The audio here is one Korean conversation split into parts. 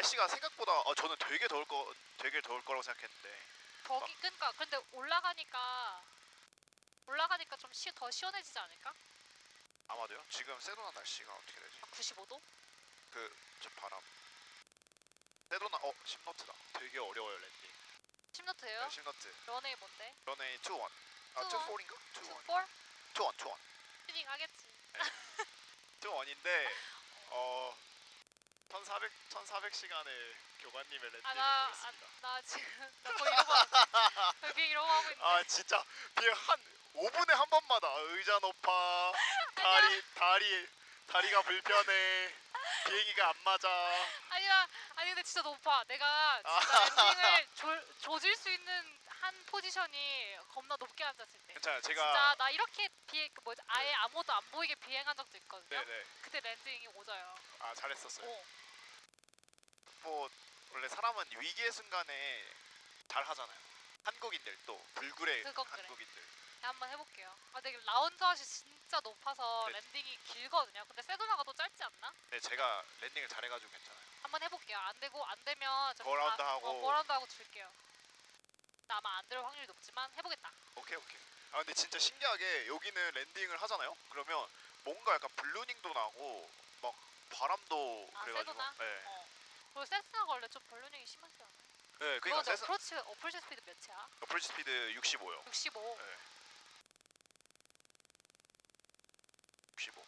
날씨가 생각보다 어, 저는 되게 더울 거 되게 더울 거라고 생각했는데 거기 그러니까 근데 올라가니까 올라가니까 좀 시, 더 시원해지지 않을까? 아마도요. 지금 세도나 날씨가 어떻게 되지? 한 95도? 그 저 바람. 세도나 어 10노트다. 되게 어려워요 랜딩. 10노트예요? 네, 10노트. 런웨이 뭔데? 런웨이 2 1. 아, 2 2-1? 4인가? 2 1. 2, 4? 2 1, 2 1. 튜닝 하겠지 2 1인데 어 1400 1400시간을 교관님의 랜딩을 아, 나- 하고 있습니다. 나 지금 나 거의 이러고 비행 이러고 하고 있는데 아 진짜. 비행 한 5분에 한 번마다 의자 높아. 다리 다리 다리가 불편해. 비행기가 안 맞아. 아니야. 아니 근데 진짜 높아. 내가 아. 진짜 랜딩을 조, 조질 수 있는 한 포지션이 겁나 높게 앉았을 때. 괜찮아요. 진짜 제가 나 이렇게 비행 그 뭐지? 아예 아무것도 안 보이게 비행한 적도 있거든요. 네네. 그때 랜딩이 오져요. 아 잘했었어요. 어. 뭐 원래 사람은 위기의 순간에 잘 하잖아요 한국인들 또 불굴의 그건 그래. 한국인들 네, 한번 해볼게요 아 근데 라운드 핫이 진짜 높아서 네. 랜딩이 길거든요 근데 세도나가 더 짧지 않나? 네 제가 랜딩을 잘해가지고 괜찮아요 한번 해볼게요 안 되고 안 되면 저 버라운드 아, 하고. 어, 버라운드 하고 줄게요 나 아마 안될 확률이 높지만 해보겠다 오케이 오케이 아 근데 진짜 신기하게 여기는 랜딩을 하잖아요 그러면 뭔가 약간 블루닝도 나고 막 바람도 아, 그래가지고 세도나? 네. 어. 그리고 세스나가 원래 좀 블루닝이 심하지 않아? 네 그러니까 저 세상 어프로치 어프로치 스피드 몇이야? 어플 스피드 65요 65 네. 65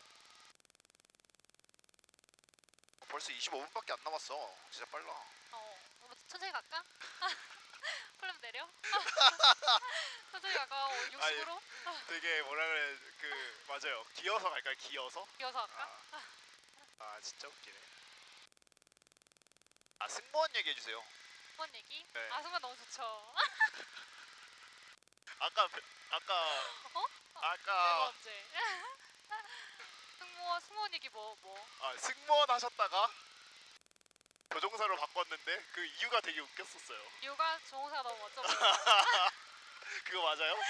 어, 벌써 25분밖에 안 남았어 진짜 빨라 어, 뭐 천천히 갈까? 풀럼 내려? 천천히 갈까? 어, 60으로? 되게 뭐라 그래 그 맞아요 기어서 갈까요 기어서? 기어서 갈까? 아, 아 진짜 웃기네 아 승무원 얘기해 주세요 한번 얘기? 네. 아 순간 너무 좋죠 아까 아까 어? 아까 언제? 승무원 승무원 얘기 뭐 뭐? 아, 승무원 하셨다가 조종사로 바꿨는데 그 이유가 되게 웃겼었어요. 이유가 조홍사가 너무 멋져 보여 그거 맞아요?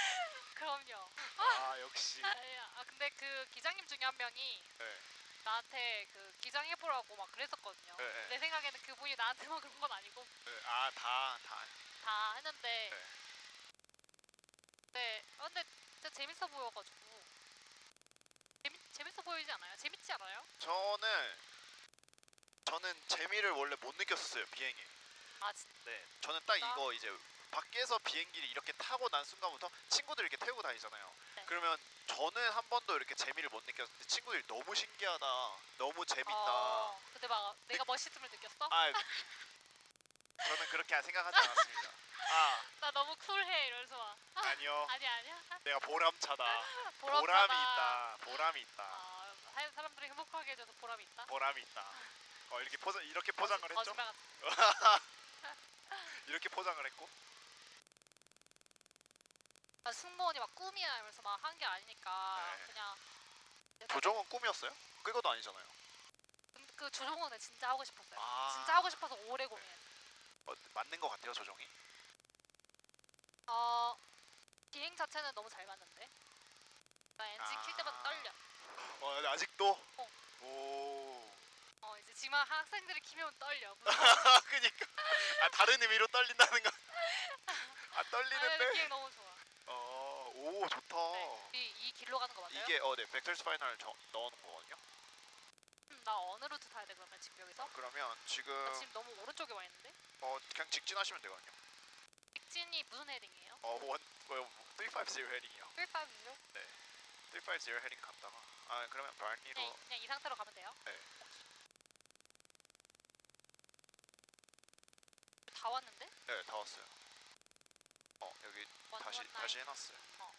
그럼요 아 역시. 아니, 아 근데 그 기장님 중에 한 명이 네. 나한테 그 기장 해보라고 막 그랬었거든요 네, 네. 내 생각에는 그분이 나한테만 그런 건 아니고 네. 아 다 다. 다 했는데 네. 네 어, 근데 진짜 재밌어 보여가지고 재밌, 재밌어 보이지 않아요? 재밌지 않아요? 저는 저는 재미를 원래 못 느꼈었어요 비행에. 아 진짜 네. 저는 딱 진짜? 이거 이제 밖에서 비행기를 이렇게 타고 난 순간부터 친구들 이렇게 태우고 다니잖아요. 네. 그러면 저는 한 번도 이렇게 재미를 못 느꼈는데 친구들이 너무 신기하다, 너무 재밌다. 어, 근데 막 내가 멋있음을 느꼈어? 아 저는 그렇게 생각하지 않았습니다. 아 나 너무 쿨해 이러면서 막 아니요. 아니 아니야 내가 보람차다. 보람차다. 보람이 있다. 보람이 있다. 아, 하- 사람들이 행복하게 해줘서 보람이 있다 보람이 있다. 어 이렇게 포장 이렇게 포장을 거짓- 했죠? 거짓말 같은 이렇게 포장을 했고. 아, 승무원이 막 꿈이야 이러면서 막 한 게 아니니까 네. 그냥 조종은 꿈이었어요? 그거도 아니잖아요. 그- 그 조종은 진짜 하고 싶었어요 아. 진짜 하고 싶어서 오래 고민했어요 어, 맞는 것 같아요 조종이. 어 비행 자체는 너무 잘 맞는데 나 엔진 아. 킬 때마다 떨려 어 근데 아직도. 어. 오. 어 이제 지금 학생들이 키면 떨려. 아 그니까. 아 다른 의미로 떨린다는 거. 아 아, 떨리는데. 비행 너무 좋아 어. 오 좋다. 네. 이, 이 길로 가는 거 맞아요? 이게 어네 벡터 스파이널 저, 넣어놓은 거거든요. 음, 나 어느 루트 타야 돼 그러면 지금 여기서? 그러면 지금 나 지금 너무 오른쪽에 와 있는데? 어 그냥 직진하시면 되거든요. 직진이 무슨 헤딩이에요? 어원 뭐, 350 헤딩이요. 150? 350 헤딩 갔다가 아 그러면 발리로 그냥, 그냥 이 상태로 가면 돼요? 네. 다 왔는데? 네 다 왔어요. 어 여기 원, 다시. 다시 해놨어요. 어.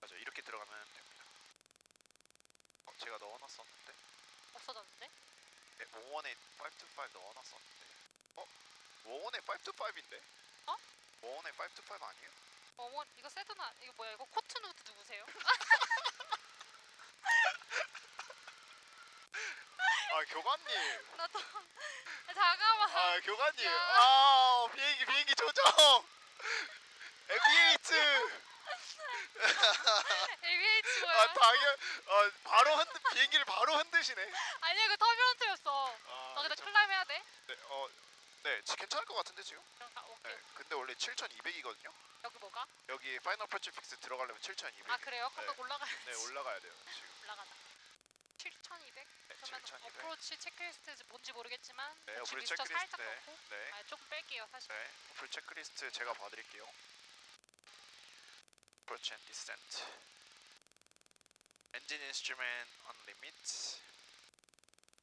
맞아 이렇게 들어가면 됩니다. 어, 제가 넣어놨었는데 없어졌는데? 네, 5원에 525 넣어놨었는데 어? 5원에 525인데? 어? 5원에 525 아니에요? 어머 이거 세드나 이거 뭐야 이거 코트 누드 누구세요? 아 교관님 나도 잠깐만 아 교관님 야. 아 비행기 비행기 조정 FH LBH 뭐야? 아 당연 아 바로 흔 비행기를 바로 흔드시네 아니야 이거 터미런트였어 아, 아 돼? 네, 어, 네, 지- 괜찮을 것 같은데 지금? 그럼 가, 오케이. 네, 근데 원래 7,200이거든요. 여기 뭐가? 여기 파이널 퍼치 픽스 들어가려면 7,200. 아 그래요? 그럼 네. 올라가야지. 네, 올라가야 돼요 지금. 올라가자. 7,200? 네, 그러면 7,200. 어프로치 체크리스트 뭔지 모르겠지만 네, 미스터 체크리스트. 살짝 네, 넣고 네, 아 조금 뺄게요 사실. 네. 어플 체크리스트 제가 봐드릴게요. Approach and descent. Engine instrument on limit.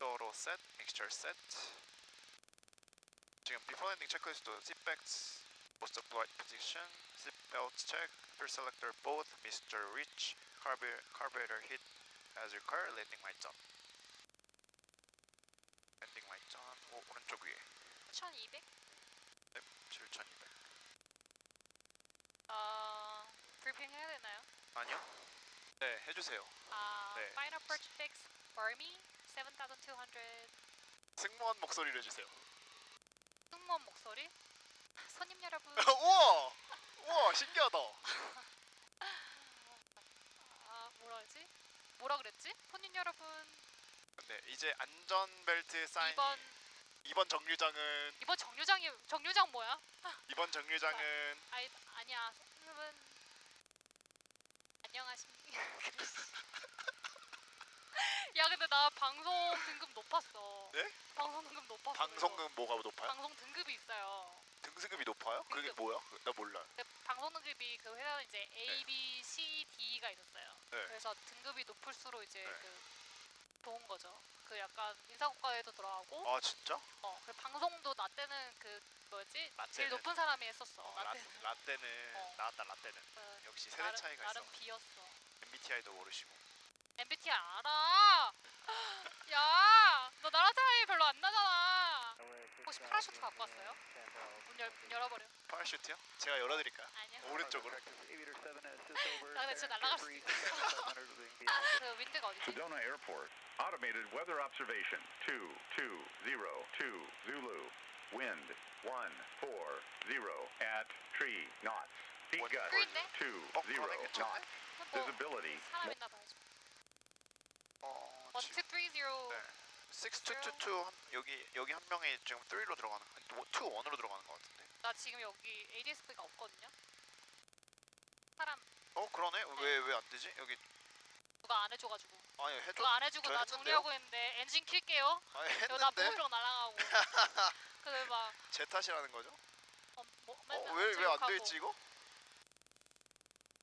Auto set, mixture set. 지금 before landing 체크리스트 seat belts, post flight position, seat belt check, fuel selector both, Mr. Rich, carburetor, carburetor hit as required, landing lights on. landing lights on. 오, 오른쪽 위에 7,200? 7,200. 어 브리핑 해야 되나요? 아니요? 네, 해주세요. 아 네. Final Purchase Fix me 7,200 승무원 목소리를 해주세요. 승무원 목소리? 손님 여러분 우와! 우와, 신기하다. 아 뭐라 하지? 뭐라 그랬지? 손님 여러분 네, 이제 안전벨트 사인. 이번 이번 정류장은 이번 정류장이 정류장 뭐야? 이번 정류장은 아니 아니야 여러분 안녕하십니까 야 근데 나 방송 등급 높았어 네? 방송 등급 높았어 방송금 뭐가 높아요? 방송 등급이 있어요 등급이 높아요? 그게 등급. 뭐야? 나 몰라 요. 근데 방송 등급이 그 회사는 이제 A, B, C, D가 있었어요 네. 그래서 등급이 높을수록 이제 네. 그 좋은 거죠 그 약간 인사고과에도 들어가고 아 진짜? 어 그리고 방송도 나 때는 그 뭐였지 제일? 높은 사람이 했었어 어, 나 라, 때는 라떼는 어. 나왔다 라떼는 그 역시 세대 나름, 차이가 나름 있어. 비었어 MBTI도 모르시고. MBTI 알아. 야, 너 나랑 차이 별로 안 나잖아. 혹시 파라슈트 갖고 왔어요? 문, 열, 문 열어버려. 파라슈트요? 제가 열어드릴까요? 아니야. 오른쪽으로. 나 근데 진짜 날아갈 수도 있어. 그 윈드가 어디지? Sedona Airport. Automated weather observation. 2202 Zulu. Wind 140 at tree knots. Heat What- gust 그린데? 20 어, 괜찮네. knots. 뭐 Visibility 사람 있나 봐야지. 어, 원, 지금 투, 쓰리, 제로. 네. 6222 한, 여기 여기 한 명이 지금 3로 들어가는 2 1으로 들어가는 것 같은데. 나 지금 여기 ADS가 없거든요. 사람 어 그러네? 왜 왜 안 되지? 여기 누가 안 해줘가지고. 아니 해줘. 누가 안 해주고 저 나? 정리하고 있는데 엔진 킬게요. 아니 이거 나 했는데 보이러 날아가고. 그래 막제 탓이라는 거죠? 어, 뭐, 맨날 어, 왜 왜 안. 되지 이거?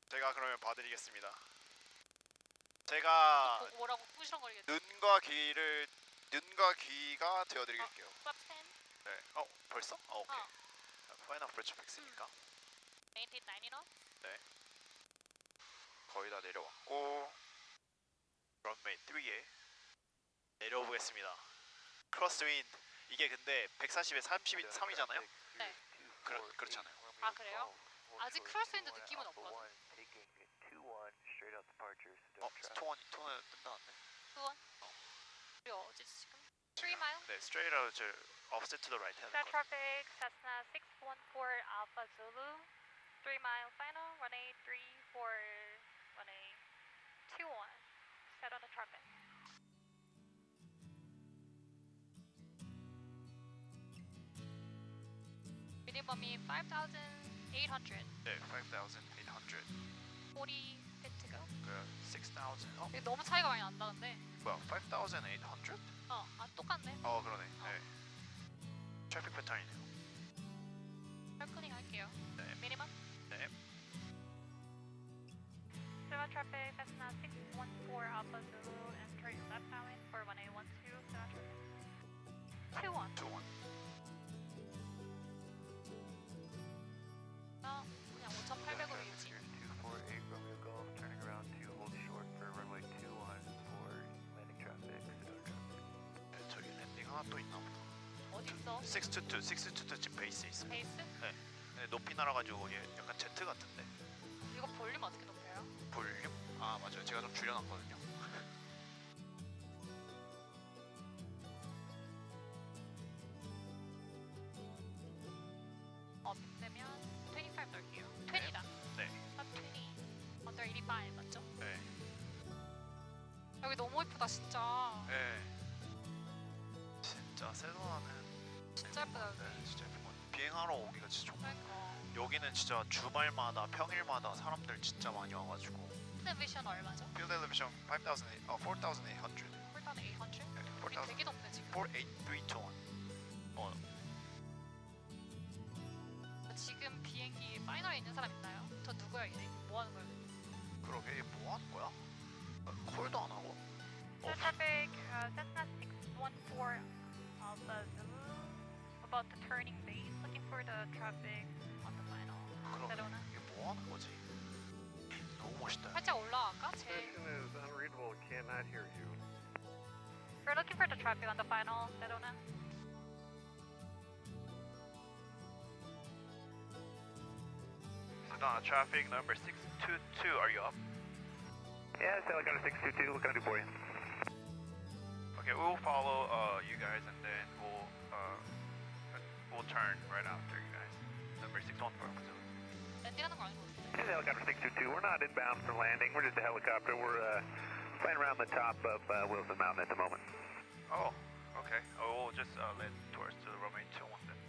제가 그러면 봐드리겠습니다. 제가 보고 뭐라고 꾸시렁거리겠지. 눈과 귀를 눈과 귀가 되어드릴게요. 팝센 네. 어 벌써? 어 오케이. 어. 파이널 프레처 팩스니까 1990 거의 다 내려왔고 런웨이 3에 내려보겠습니다. 크로스 윈 이게 근데 140에 30이 3이잖아요? 네. 그렇 그렇잖아요. 아 그래요? 아직 크로스윈드 느낌은 없거든. 어 스톤이 톤을 뜬다는데? 수원 우리 어디 지금? 3 mile? 네, straight out 저 offset to the right 하는 Star 거. traffic Cessna 614 Alpha Zulu 3 mile final runway 34 runway 21 set on the traffic minimum이 5,800 네, 5,800. 40 fit to go 그 6,000. 어, 이게 너무 차이가 많이 난다는데 뭐야? 5,800? 어, 아 똑같네 어, 그러네. 네. 트래픽 패턴이네요. 헬크닝 할게요 네. minimum 네. Sierra traffic Cessna 614 Alpha Zulu entering left island for 1812 Sierra traffic 21 2 어디 있어? 622, 622 지금 베이스에 있어. 베이스? 네, 높이 날아가지고 얘 약간 제트 같은데. 이거 볼륨 어떻게 높여요? 볼륨? 아 맞아요. 제가 좀 줄여놨거든요. 업되면 25 넣을게요 20다 네. 탑20 under 85 맞죠? 네. 여기 너무 예쁘다 진짜 네. 진짜 세도나는 예쁘다 여기. 네, 진짜 예쁜 것 같아요. 비행하러 오기가 진짜 좋고 그러니까. 여기는 진짜 주말마다 평일마다 사람들 진짜 많이 와가지고 텔레비전 얼마죠? 필드 엘리베이션 5,000, 어 4,800 홀단 800? 네, 우리 4,000 되게 높네 지금. 48321 어 지금 비행기 파이널에 있는 사람 있나요? 저 누구야 이제? 뭐 하는 거야? 그러게 얘뭐 하는 거야? 어, 콜도 안 하고 Cessna traffic, uh, Cessna 614 Alpha Zulu, about the turning base, looking for the traffic on the final. 그러게 Sedona. 이게 뭐 하는 거지? 너무 멋있다 살짝 올라갈까? 제. Station is unreadable, cannot hear you. We're looking for the traffic on the final, Sedona. Sedona traffic number 622 are you up? Yeah, it's helicopter 622, what can I do for you? Okay, we'll follow uh, you guys and then we'll uh, we'll turn right after you guys. Number 614 Missouri. 랜딩하는 거 아닌 것 같은데. This is helicopter 622, we're not inbound for landing, we're just a helicopter, we're uh, flying around the top of uh, Wilson Mountain at the moment. Oh, okay. Oh, we'll just uh, land towards the runway 21 then.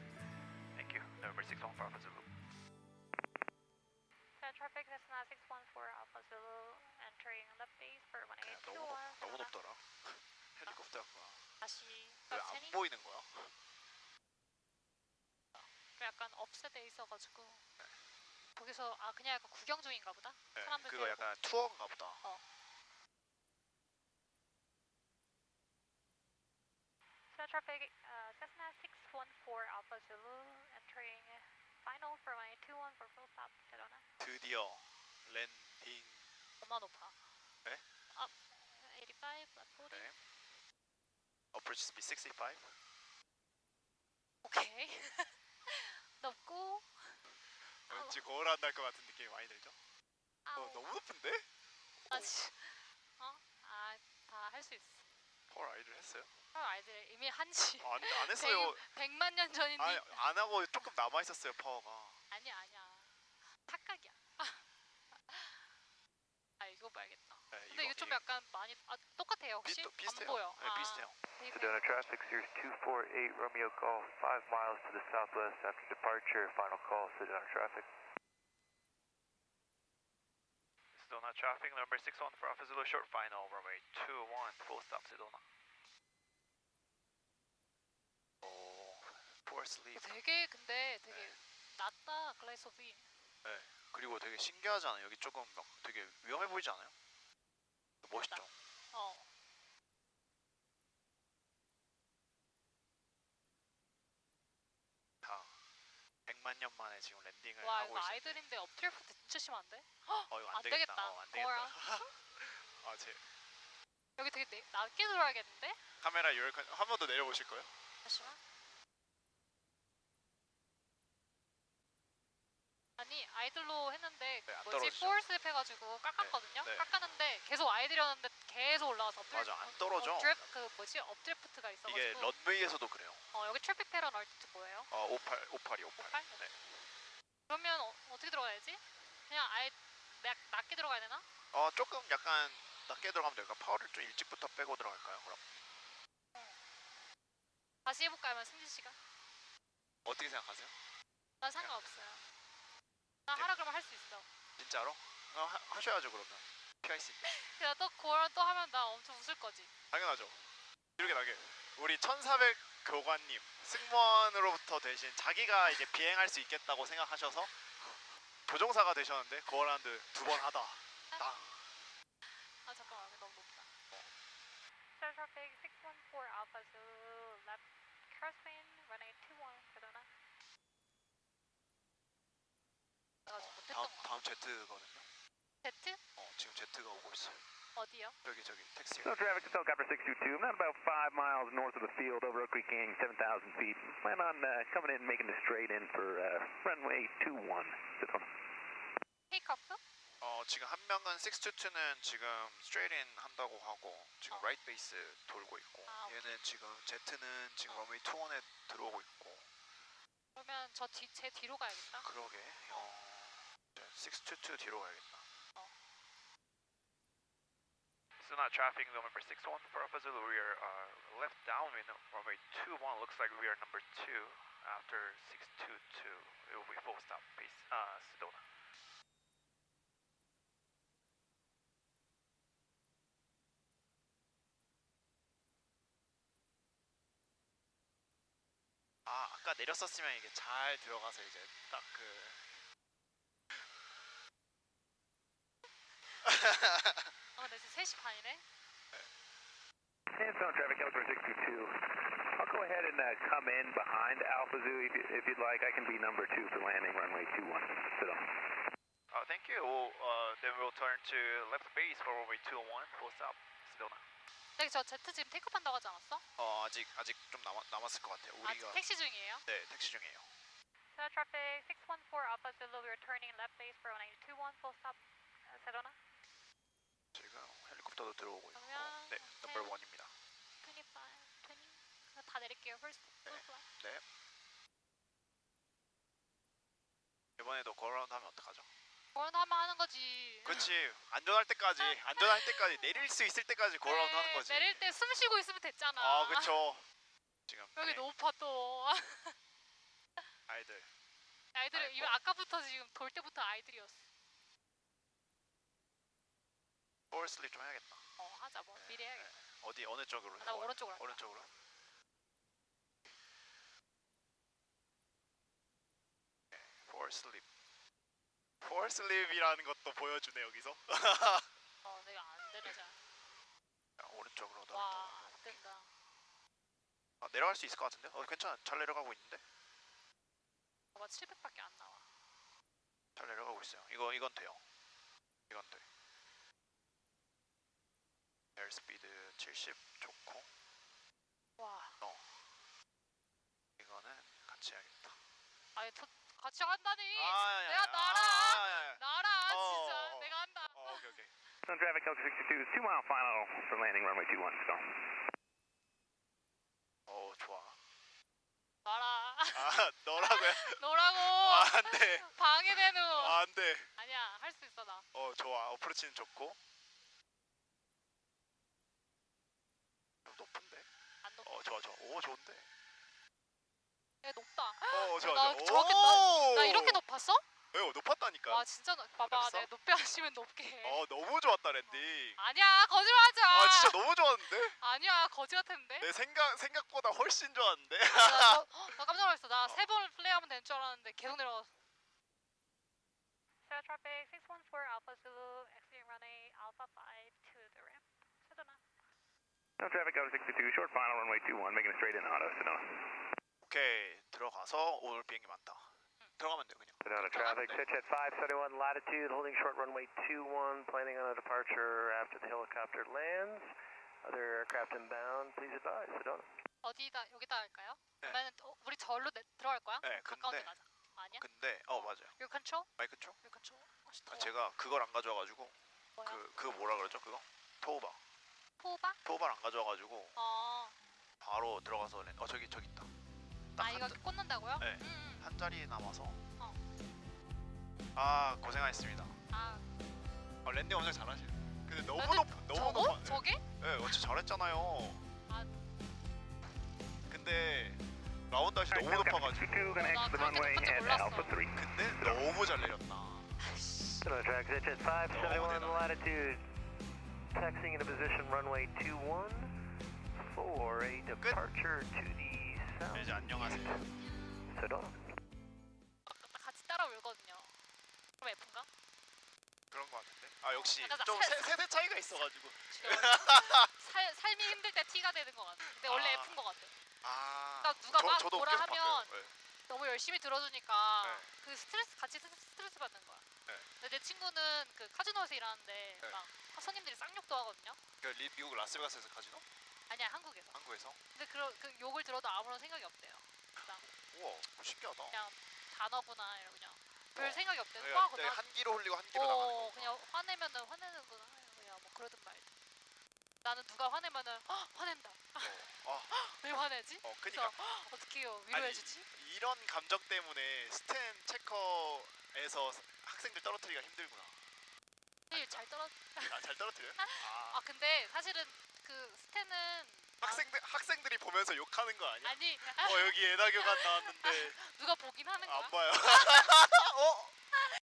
Thank you. Number 615 Zulu. Cessna traffic, Cessna 614 Alpha Zulu, entering left base for 1821. 너무 높, 너무 Sedona. 높더라. 헬리콥터가 다시 왜 안 천천히. 보이는 거야? 그 약간 업셋돼 있어가지고 거기서 아 그냥 약간 구경 중인가 보다. 네, 사람들 그거 데리고. 약간 투어인가 보다. Traffic, uh, Cessna 614 Alpha Zulu, entering final for 1821 for full stop Sedona. 드디어 랜딩. 너무 높아. 네? Up 85, left 40. 네. Approach speed 65. 오케이. 높고. 왠지 거울 안 날 것 같은 느낌이 많이 들죠? 아우. 어, 너무 높은데? 아, 지, 어? 아, 다 할 수 있어. 펄 아이들 했어요? 어, 아이들 이미 한지 아, 안, 안 했어요. 100, 만 년 전인데. 아니, 안 하고 조금 남아 있었어요 파워가. 아니야, 아니야. 착각이야. 아, 이거 봐야겠다. 네, 근데 이거 좀 약간 많이 아, 똑같아요 혹시? 비슷, 비슷해요. 안 보여. 네, 아, 비슷해요. 되게 Sedona traffic, Sears 248 Romeo Golf, 5 miles to the southwest after departure, final call, Sedona traffic. Sedona traffic number 614 Alpha Zulu short final runway 21 full stop Sedona. 오, poor sleep. 되게 근데 되게 낮다 글라이소비. 네. 그리고 되게 신기하지 않아요? 여기 조금 막 되게 위험해 보이지 않아요? 멋있죠? 어. 다 100만 년 만에 지금 랜딩을 와 하고 이거 있어요. 아이들인데 엎드릴 포트 진짜 심한데? 어, 이거 안, 안 되겠다. 되겠다. 어, 안 되겠다. 거울아. 아, 제 여기 되게 내, 낮게 들어야겠는데? 카메라 요약한 한 번 더 내려보실 거예요? 잠시만. 아이들로 했는데 네, 안 뭐지 떨어지죠. 포얼스텝 해가지고 깎았거든요. 네. 깎았는데 계속 아이들이었는데 계속 올라가서 엎드릴 맞아, 안 떨어져. 엎드릴, 그 뭐지 엎드리프트가 있어가지고. 이게 런웨이에서도 그래요. 어 여기 트래픽 패런 얼티트 뭐예요? 어, 58, 58이 58. 58? 네. 그러면 어, 어떻게 들어가야지? 그냥 아예 낮, 낮게 들어가야 되나? 어, 조금 약간 낮게 들어가면 될까? 파워를 좀 일찍부터 빼고 들어갈까요? 그럼 다시 해볼까요? 승진 씨가? 어떻게 생각하세요? 난 상관없어요. 나 하라 그러면 할 수 있어. 진짜로? 어, 하, 하셔야죠 그러면. PIC인데. 그냥 또 그거랑 또 하면 나 엄청 웃을 거지. 당연하죠. 이렇게 나게 우리 1400 교관님 승무원으로부터 대신 자기가 이제 비행할 수 있겠다고 생각하셔서 조종사가 되셨는데 고어라운드 두번 하다. 딱. 아 잠깐만 여기 너무 높다. Star traffic 614 Alpha Zulu left crosswind runway 21 Sedona. 내가 지금 거. 제트거든요. Z? 어 지금 제트가 오고 있어요. 어디요? 여기 저기 택시. So traffic, it's helicopter 622, not about 5 miles north of the field over Oak Creek Canyon, 7,000 feet. Plan on uh, coming in and making the straight in for uh, runway 21, Sedona. 테이크오프? 어 지금 한 명은 622는 지금 스트레이트 인 한다고 하고 지금 어. 라이트 베이스 돌고 있고 아. 얘는 지금 제트는 지금 런웨이 21에 들어오고 있고 그러면 저 뒤 제 뒤로 가야겠다. 그러게 어 622 뒤로 가야겠다. 어. Sedona traffic November 61 for Alpha Zulu. We are uh, left downwind runway 21. Looks like we are number two after 622. It will be full stop pace. Uh, Sedona. 아 아까 내렸었으면 이게 잘 들어가서 이제 딱 그 어, 근데 지금 3시 반이네? Sandstone traffic, California 622. I'll go ahead and uh, come in behind Alpha Zoo if, you, if you'd like. I can be number two for landing runway 21. Sit on. Uh, thank you. We'll, uh, then we'll turn to left base for runway 201. Full stop. Sedona. 근데 저 Z 지금 테이크업 한다고 하지 않았어? 어 아직 아직 좀 남아, 남았을 것 같아요. 아, 우리가 택시 중이에요? 네 택시 중이에요. Sedona traffic 614 Alpha Zulu. We are turning left base for 1921. Full stop. Uh, Sedona. 지금 헬리콥터도 들어오고 있고 그러면 네 넘버 원입니다. 25, 20. 그거 다 내릴게요. First one. 네. 이번에도 걸어라운드 하면 어떡하죠? 하면 하는 거지. 그렇지 안전할 때까지 안전할 때까지 내릴 수 있을 때까지 걸어라운드 하는 네, 거지. 내릴 때 숨 쉬고 있으면 됐잖아. 아 그쵸. 지금 여기 네, 높아 또. 아이들 아이들 아이고. 이거 아까부터 지금 돌 때부터 아이들이었어. 포월 슬립 좀 해야겠다. 어 하자 뭐 미리 해야겠다. 어디 어느 쪽으로? 나 오른쪽으로 할까? 오른쪽으로. 포월 슬립. 포월 슬립이라는 것도 보여주네 여기서. 어 내가 안 잘. 야, 오른쪽으로 더. 와안 된다. 아, 내려갈 수 있을 것 같은데? 어 괜찮아 잘 내려가고 있는데? 봐봐 700밖에 안 나와. 잘 내려가고 있어요. 이거 이건 돼요. 이건 돼. 스피드 70 좋고 와. 이거는 같이 해야겠다. 아니 저 같이 간다니. 아, 야, 내가 야, 나라. 아. 나라 어, 진짜 어, 어. 내가 한다. 어, 오케이 오케이. Sandstone traffic, California 622. Two mile final for landing runway 21. Sit on. 어 좋아. 나라. 아 너라고요? 너라고. 아, 안 돼. 방해되누. 아, 안 돼. 아니야 할 수 있어 나. 어 좋아. 어프로치는 좋고. 좀 높은데? 안 높아. 어 좋아 좋아. 오 좋은데. 얘 높다. 어 좋아 나 좋아. 저렇게 오! 나 이렇게 높았어? 왜요? 높았다니까. 와 진짜 높. 봐봐 그랬어? 내 높게 하시면 높게 해. 어 너무 좋았다 랜딩. 아니야 거짓말하지 마. 아 진짜 너무 좋았는데? 아니야 거지 같았는데. 내 생각 생각보다 훨씬 좋았는데. 나, 저- 나 깜짝 놀랐어. 어. 나세번 플레이하면 되는 줄 알았는데 계속 내려갔어. Sedona traffic 614 Alpha Zulu exiting runway Alpha 5 No traffic, California 622. Short final runway 21. Making a straight in auto. Sedona. 오케이 들어가서 오늘 비행기 많다. 들어가면 돼 그냥. Sedona traffic, pitch at 571 latitude, holding short runway 21, planning on a departure after the helicopter lands. Other aircraft inbound, please advise. Sedona. 어디다 여기다 할까요? 네. 그러면 어, 우리 절로 내, 들어갈 거야? 네, 가까운 데 근데- 가자. 아니야? 근데 어 맞아요. Your control? 마이크 쪽? Your control. 어, 씨, 아, 더워. 제가 그걸 안 가져와가지고 뭐야? 그 그거 뭐라 그러죠 그거? 토우바. 포바? 토우바를 안 가져와가지고 어. 바로 들어가서 랜. 어 저기 저기 있다. 딱아 한, 이거 자- 꽂는다고요? 네. 음, 음. 한 자리 남아서. 어. 아 고생하셨습니다. 아 어, 랜딩 엄청 잘하시네. 근데 너무 근데 높 너무 저거? 높아. 저게? 네, 어째 잘했잖아요. 아. 근데 라운드 할때 너무 높아가지고. 22 gonna 나 exit the 그렇게 runway 높은지 at 몰랐어. Alpha 3. 근데 너무 잘 내렸다. Sedona traffic, pitch at 571 대단해. latitude, taxiing into position runway 21 for a departure to the south. 네, 이제 안녕하세요. Sedona. 나 같이 따라 울거든요. 그럼 F인가? 그런 거 같은데. 아 역시 나- 나좀 살- 세, 세대 차이가 있어가지고. 살, 삶이 힘들 때 T가 되는 것 같아. 근데 원래 아. F인 것 같아. 아. 그러니까 누가 막 저도 뭐라 계속 하면 바뀌어요. 네. 너무 열심히 들어주니까 네. 그 스트레스 같이 스트레스 받는 거야. 네. 근데 내 친구는 그 카지노에서 일하는데 네. 막 손님들이 쌍욕도 하거든요. 그 리, 미국 라스베가스에서 카지노? 아니야 한국에서. 한국에서? 근데 그, 그 욕을 들어도 아무런 생각이 없대요. 우와 신기하다. 그냥 단어구나 이러고 그냥 별 어. 생각이 없대요. 네, 화하거나. 네, 한 기로 흘리고 한 기로 어 나가는 거. 그냥 화내면은 화내는구나 그냥 뭐 그러든 말든. 나는 누가 화내면은 헉, 화낸다. 어, 왜 화내지? 어, 그니까 헉, 어떻게? 위로해주지? 이런 감정 때문에 스탠 체커에서 학생들 떨어뜨리기가 힘들구나. 사실 잘 떨어. 아, 잘 떨어뜨려요? 아 아, 근데 사실은 그 스탠은 학생들 학생들이 보면서 욕하는 거 아니야? 아니 어 여기 에다교관 나왔는데 누가 보긴 하는 거야. 안 봐요. 어?